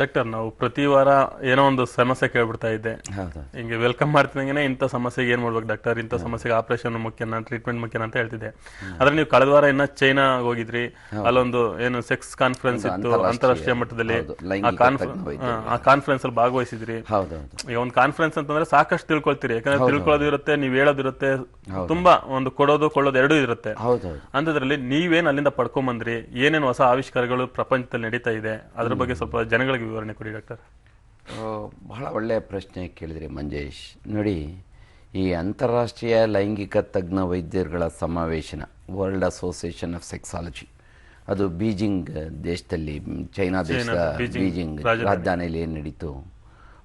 Doctor ನಾವು ಪ್ರತಿ ವಾರ ಏನೋ ಒಂದು ಸಮಸ್ಯೆ ಕೇಳ್ಬಿಡ್ತಾ ಇದ್ದೆ. ಹಿಂಗೆ ವೆಲ್ಕಮ್ ಮಾಡ್ತಿದಂಗೆ ಇಂಥ ಸಮಸ್ಯೆಗೆ ಏನ್ ಮಾಡ್ಬೇಕು ಡಾಕ್ಟರ್ ಇಂಥ ಸಮಸ್ಯೆಗೆ ಆಪರೇಷನ್ ಮುಖ್ಯನಾ ಟ್ರೀಟ್ಮೆಂಟ್ ಮುಖ್ಯನಾ ಅಂತ ಹೇಳ್ತಿದ್ದೆ. ಆದ್ರೆ ನೀವು ಕಳೆದ ವಾರ ಇನ್ನ ಚೈನಾ ಹೋಗಿದ್ರಿ. ಅಲ್ಲೊಂದು ಏನು ಸೆಕ್ಸ್ ಕಾನ್ಫರೆನ್ಸ್ ಇತ್ತು ಅಂತಾರಾಷ್ಟ್ರೀಯ. ಮಟ್ಟದಲ್ಲಿ. ಆ ಕಾನ್ಫರೆನ್ಸ್ ಅಲ್ಲಿ ಭಾಗವಹಿಸಿದ್ರಿ. ಈಗ ಒಂದು ಕಾನ್ಫರೆನ್ಸ್ ಅಂತಂದ್ರೆ ಸಾಕಷ್ಟು ತಿಳ್ಕೊಳ್ತೀರಿ. ಯಾಕಂದ್ರೆ ತಿಳ್ಕೊಳ್ಳೋದು ಇರುತ್ತೆ ನೀವ್ ಹೇಳೋದಿರುತ್ತೆ ತುಂಬಾ ಒಂದು ಕೊಡೋದು ಕೊಳ್ಳೋದು ಎರಡೂ ಇರುತ್ತೆ. ಅಂತದ್ರಲ್ಲಿ ನೀವೇನು ಅಲ್ಲಿಂದ ಪಡ್ಕೊಂಬಂದ್ರಿ? ಏನೇನು ಹೊಸ ಆವಿಷ್ಕಾರಗಳು ಪ್ರಪಂಚದಲ್ಲಿ ನಡೀತಾ ಇದೆ? ಅದ್ರ ಬಗ್ಗೆ ಸ್ವಲ್ಪ ಜನಗಳಿಗೆ ವಿವರಣೆ ಕೊಡಿ ಡಾಕ್ಟರ್. ಬಹಳ ಒಳ್ಳೆಯ ಪ್ರಶ್ನೆ ಕೇಳಿದ್ರಿ ಮಂಜೇಶ್. ನೋಡಿ ಈ ಅಂತಾರಾಷ್ಟ್ರೀಯ ಲೈಂಗಿಕ ತಜ್ಞ ವೈದ್ಯರುಗಳ ಸಮಾವೇಶನ ವರ್ಲ್ಡ್ ಅಸೋಸಿಯೇಷನ್ ಆಫ್ ಸೆಕ್ಸಾಲಜಿ ಅದು ಬೀಜಿಂಗ್ ದೇಶದಲ್ಲಿ ಚೈನಾ ದೇಶದ ಬೀಜಿಂಗ್ ರಾಜಧಾನಿಯಲ್ಲಿ ಏನು ನಡೀತು?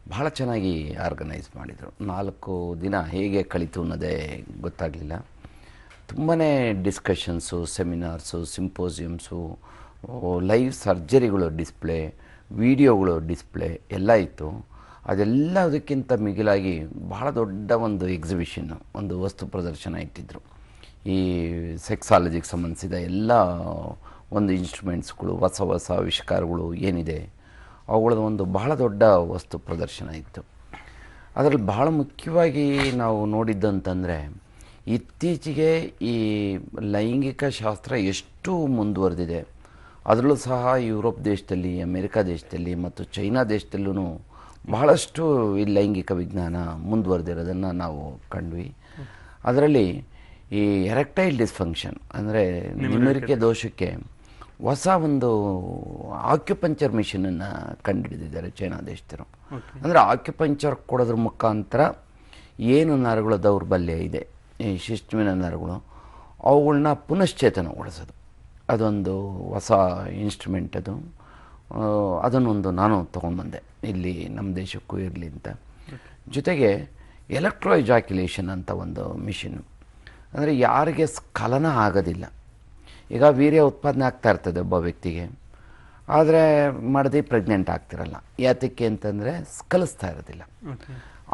ಬಹಳ ಚೆನ್ನಾಗಿ ಆರ್ಗನೈಸ್ ಮಾಡಿದರು. ನಾಲ್ಕು ದಿನ ಹೇಗೆ ಕಳೀತು ಅನ್ನೋದೇ ಗೊತ್ತಾಗಲಿಲ್ಲ. ತುಂಬಾ ಡಿಸ್ಕಷನ್ಸು ಸೆಮಿನಾರ್ಸು ಸಿಂಪೋಸಿಯಮ್ಸು ಲೈವ್ ಸರ್ಜರಿಗಳು ಡಿಸ್ಪ್ಲೇ ವಿಡಿಯೋಗಳು, ಡಿಸ್ಪ್ಲೇ ಎಲ್ಲ ಇತ್ತು. ಅದೆಲ್ಲದಕ್ಕಿಂತ ಮಿಗಿಲಾಗಿ ಬಹಳ ದೊಡ್ಡ ಒಂದು ಎಕ್ಸಿಬಿಷನ್ನು ಒಂದು ವಸ್ತು ಪ್ರದರ್ಶನ ಇಟ್ಟಿದ್ದರು ಈ ಸೆಕ್ಸಾಲಜಿಗೆ ಸಂಬಂಧಿಸಿದ ಎಲ್ಲ ಒಂದು ಇನ್ಸ್ಟ್ರೂಮೆಂಟ್ಸ್ಗಳು ಹೊಸ ಹೊಸ ಆವಿಷ್ಕಾರಗಳು ಏನಿದೆ, ಅವುಗಳದ್ದು ಒಂದು ಬಹಳ ದೊಡ್ಡ ವಸ್ತು ಪ್ರದರ್ಶನ ಇತ್ತು. ಅದರಲ್ಲಿ ಬಹಳ ಮುಖ್ಯವಾಗಿ ನಾವು ನೋಡಿದ್ದಂತಂದರೆ, ಇತ್ತೀಚೆಗೆ ಈ ಲೈಂಗಿಕ ಶಾಸ್ತ್ರ ಎಷ್ಟು ಮುಂದುವರೆದಿದೆ. ಅದರಲ್ಲೂ ಸಹ ಯುರೋಪ್ ದೇಶದಲ್ಲಿ ಅಮೇರಿಕಾ ದೇಶದಲ್ಲಿ ಮತ್ತು ಚೈನಾ ದೇಶದಲ್ಲೂ ಬಹಳಷ್ಟು ಈ ಲೈಂಗಿಕ ವಿಜ್ಞಾನ ಮುಂದುವರೆದಿರೋದನ್ನು ನಾವು ಕಂಡ್ವಿ. ಅದರಲ್ಲಿ ಈ ಎರೆಕ್ಟೈಲ್ ಡಿಸ್ಫಂಕ್ಷನ್ ಅಂದರೆ ನಿಮ್ಮರಿಕೆ ದೋಷಕ್ಕೆ ಹೊಸ ಒಂದು ಆಕ್ಯುಪಂಚರ್ ಮಿಷನನ್ನು ಕಂಡುಹಿಡಿದಿದ್ದಾರೆ ಚೈನಾ ದೇಶದರು ಅಂದರೆ ಆಕ್ಯುಪಂಚರ್ ಕೊಡೋದ್ರ ಮುಖಾಂತರ ಏನು ನರಗಳ ದೌರ್ಬಲ್ಯ ಇದೆ ಈ ಶಿಸ್ಟಮಿನ ನರಗಳು ಅವುಗಳನ್ನ ಪುನಶ್ಚೇತನಗೊಳಿಸೋದು. ಅದೊಂದು ಹೊಸ ಇನ್ಸ್ಟ್ರೂಮೆಂಟ್ ಅದು. ಅದನ್ನೊಂದು ನಾನು ತೊಗೊಂಬಂದೆ ಇಲ್ಲಿ ನಮ್ಮ ದೇಶಕ್ಕೂ ಇರಲಿ ಅಂತ. ಜೊತೆಗೆ ಎಲೆಕ್ಟ್ರೋ ಎಜಾಕ್ಯುಲೇಷನ್ ಅಂತ ಒಂದು ಮಿಷಿನ್ನು ಅಂದರೆ ಯಾರಿಗೆ ಸ್ಖಲನ ಆಗೋದಿಲ್ಲ. ಈಗ ವೀರ್ಯ ಉತ್ಪಾದನೆ ಆಗ್ತಾ ಇರ್ತದೆ ಒಬ್ಬ ವ್ಯಕ್ತಿಗೆ. ಆದರೆ ಮಾಡದೆ ಪ್ರೆಗ್ನೆಂಟ್ ಆಗ್ತಿರಲ್ಲ. ಯಾತಕ್ಕೆ ಅಂತಂದರೆ ಸ್ಕಲಿಸ್ತಾ ಇರೋದಿಲ್ಲ.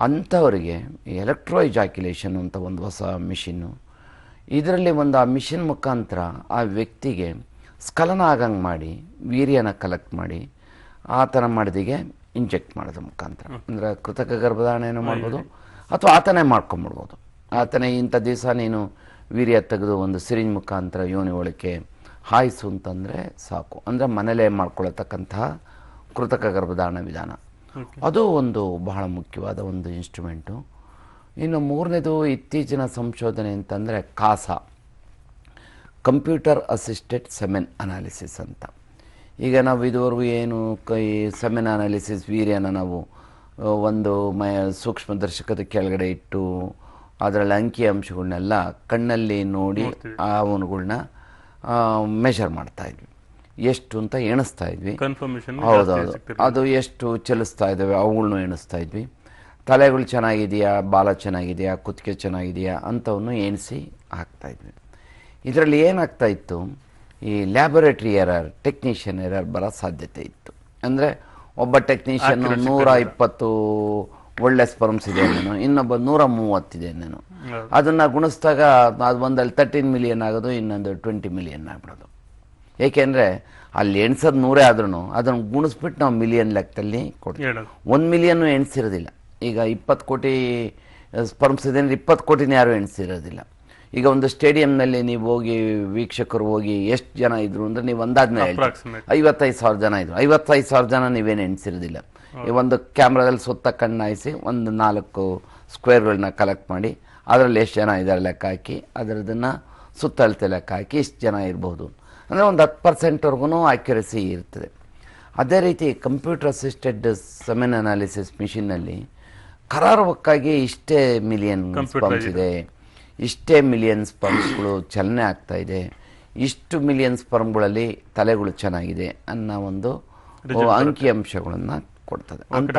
ಅಂಥವರಿಗೆ ಎಲೆಕ್ಟ್ರೋ ಎಜಾಕ್ಯುಲೇಷನ್ ಅಂತ ಒಂದು ಹೊಸ ಮಿಷಿನ್ನು ಇದರಲ್ಲಿ ಒಂದು ಆ ಮಿಷಿನ್ ಮುಖಾಂತರ ಆ ವ್ಯಕ್ತಿಗೆ ಸ್ಖಲನ ಆಗಂಗೆ ಮಾಡಿ ವೀರ್ಯನ ಕಲೆಕ್ಟ್ ಮಾಡಿ ಆ ಥರ ಮಾಡಿದಿಗೆ ಇಂಜೆಕ್ಟ್ ಮಾಡೋದ್ರ ಮುಖಾಂತರ. ಅಂದರೆ ಕೃತಕ ಗರ್ಭಧಾರಣೆಯನ್ನು ಮಾಡ್ಬೋದು ಅಥವಾ ಆತನೇ ಮಾಡ್ಕೊಂಬಿಡ್ಬೋದು. ಆತನೇ ಇಂಥ ದಿವಸ ನೀನು ವೀರ್ಯ ತೆಗೆದು ಒಂದು ಸಿರಿಂಜ್ ಮುಖಾಂತರ ಯೋನಿ ಒಳಕ್ಕೆ ಹಾಯಿಸು ಅಂತಂದರೆ ಸಾಕು. ಅಂದರೆ ಮನೇಲೇ ಮಾಡ್ಕೊಳ್ಳತಕ್ಕಂತಹ ಕೃತಕ ಗರ್ಭಧಾರಣ ವಿಧಾನ. ಅದು ಒಂದು ಬಹಳ ಮುಖ್ಯವಾದ ಒಂದು ಇನ್ಸ್ಟ್ರೂಮೆಂಟು ಇನ್ನು ಮೂರನೇದು ಇತ್ತೀಚಿನ ಸಂಶೋಧನೆ ಅಂತಂದರೆ CASA. Computer assisted semen analysis ಅಂತ. ಈಗ ನಾವು ಇದುವರೆಗೂ ಏನು ಕೈ ಸೆಮೆನ್ ಅನಾಲಿಸಿಸ್ ವೀರ್ಯನ ನಾವು ಒಂದು ಮ ಸೂಕ್ಷ್ಮದರ್ಶಕದ ಕೆಳಗಡೆ ಇಟ್ಟು ಅದರಲ್ಲಿ ಅಂಕಿ ಅಂಶಗಳನ್ನೆಲ್ಲ ಕಣ್ಣಲ್ಲಿ ನೋಡಿ ಆ ಅವನುಗಳನ್ನ ಮೆಷರ್ ಮಾಡ್ತಾ ಇದ್ವಿ. ಎಷ್ಟು ಅಂತ ಎಣಿಸ್ತಾ ಇದ್ವಿ. ಕನ್ಫರ್ಮೇಶನ್ ಹೌದೌದು. ಅದು ಎಷ್ಟು ಚಲಿಸ್ತಾ ಇದ್ದಾವೆ ಅವುಗಳನ್ನೂ ಎಣಿಸ್ತಾ ಇದ್ವಿ. ತಲೆಗಳು ಚೆನ್ನಾಗಿದೆಯಾ ಬಾಲ ಚೆನ್ನಾಗಿದೆಯಾ ಕುತ್ತಿಗೆ ಚೆನ್ನಾಗಿದೆಯಾ ಅಂಥವನ್ನು ಎಣಿಸಿ ಹಾಕ್ತಾಯಿದ್ವಿ ಇದರಲ್ಲಿ ಏನಾಗ್ತಾ ಇತ್ತು ಈ ಲ್ಯಾಬೊರೇಟ್ರಿ ಎರರ್ ಟೆಕ್ನಿಷಿಯನ್ ಎರರ್ ಬರೋ ಸಾಧ್ಯತೆ ಇತ್ತು. ಅಂದರೆ ಒಬ್ಬ ಟೆಕ್ನಿಷಿಯನ್ ನೂರ ಇಪ್ಪತ್ತು ಒಳ್ಳೆ ಸ್ಪರ್ಮ್ಸ್ ಇದೆ ನಾನು ಇನ್ನೊಬ್ಬ ನೂರ ಮೂವತ್ತಿದೆ ನಾನು ಅದನ್ನು ಗುಣಿಸಿದಾಗ ಅದು ಒಂದಲ್ಲಿ ತರ್ಟೀನ್ ಮಿಲಿಯನ್ ಆಗೋದು ಇನ್ನೊಂದು ಟ್ವೆಂಟಿ ಮಿಲಿಯನ್ ಆಗ್ಬಿಡೋದು. ಏಕೆಂದರೆ ಅಲ್ಲಿ ಎಣ್ಸೋದು ನೂರೇ ಆದ್ರೂ ಅದನ್ನು ಗುಣಿಸ್ಬಿಟ್ಟು ನಾವು ಮಿಲಿಯನ್ ಲೆಕ್ಕದಲ್ಲಿ ಕೊಡ್ತೀವಿ. ಒಂದು ಮಿಲಿಯನ್ನು ಎಣಿಸಿರೋದಿಲ್ಲ. ಈಗ ಇಪ್ಪತ್ತು ಕೋಟಿ ಸ್ಪರ್ಮ್ಸ್ ಇದೆ ಅಂದರೆ ಇಪ್ಪತ್ತು ಕೋಟಿನ ಯಾರು ಎಣಿಸಿರೋದಿಲ್ಲ. ಈಗ ಒಂದು ಸ್ಟೇಡಿಯಂನಲ್ಲಿ ನೀವು ಹೋಗಿ ವೀಕ್ಷಕರು ಹೋಗಿ ಎಷ್ಟು ಜನ ಇದ್ರು ಅಂದರೆ ನೀವು ಒಂದಾದ ಮೇಲೆ Approximate. ಐವತ್ತೈದು ಸಾವಿರ ಜನ ಇದ್ರು. ಐವತ್ತೈದು ಸಾವಿರ ಜನ ನೀವೇನು ಎಣಿಸಿರೋದಿಲ್ಲ. ಈ ಒಂದು ಕ್ಯಾಮ್ರಾದಲ್ಲಿ ಸುತ್ತ ಕಣ್ಣಾಯಿಸಿ ಒಂದು ನಾಲ್ಕು ಸ್ಕ್ವೇರ್ಗಳನ್ನ ಕಲೆಕ್ಟ್ ಮಾಡಿ ಅದರಲ್ಲಿ ಎಷ್ಟು ಜನ ಇದ್ದಾರೆ ಲೆಕ್ಕ ಹಾಕಿ ಅದರದನ್ನು ಸುತ್ತಳತೆ ಲೆಕ್ಕ ಹಾಕಿ ಇಷ್ಟು ಜನ ಇರಬಹುದು ಅಂದರೆ ಒಂದು ಹತ್ತು ಪರ್ಸೆಂಟ್ವರೆಗೂ ಆ್ಯಕ್ಯುರಸಿ ಇರ್ತದೆ. ಅದೇ ರೀತಿ ಕಂಪ್ಯೂಟರ್ ಅಸಿಸ್ಟೆಡ್ ಸೆಮೆನ್ ಅನಾಲಿಸಿಸ್ ಮಿಷಿನ್ನಲ್ಲಿ ಕರಾರುವಕ್ಕಾಗಿ ಇಷ್ಟೇ ಮಿಲಿಯನ್ ಸ್ಪಂಪ್ಸ್ ಇದೆ. ಇಷ್ಟೇ ಮಿಲಿಯನ್ ಸ್ಪರ್ಮ್ಸ್ಗಳು ಚಲನೆ ಆಗ್ತಾ ಇದೆ. ಇಷ್ಟು ಮಿಲಿಯನ್ ಸ್ಪರ್ಮ್ಗಳಲ್ಲಿ ತಲೆಗಳು ಚೆನ್ನಾಗಿದೆ ಅನ್ನೋ ಒಂದು ಅಂಕಿಅಂಶಗಳನ್ನು ಕೊಡ್ತದೆ. ಅಂತ